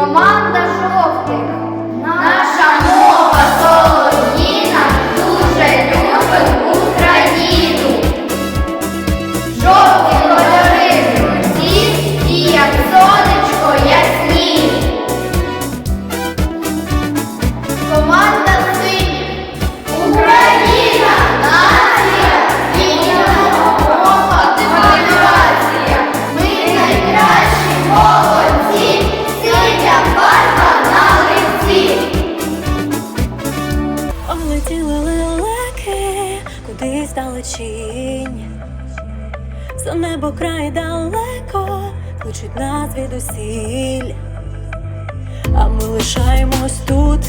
Mamãe! Кудись далечінь, за небо край далеко, кличуть нас звідусіль, а ми лишаємось тут,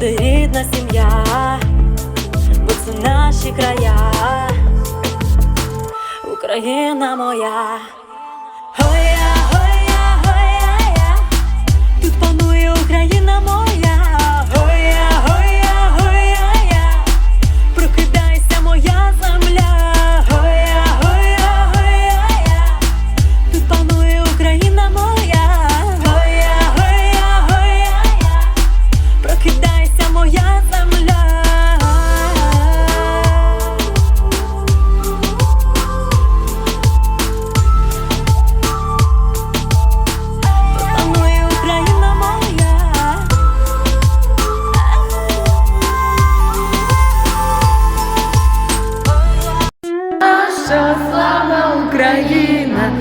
де рідна сім'я, бо це наші края, Україна моя. Україна.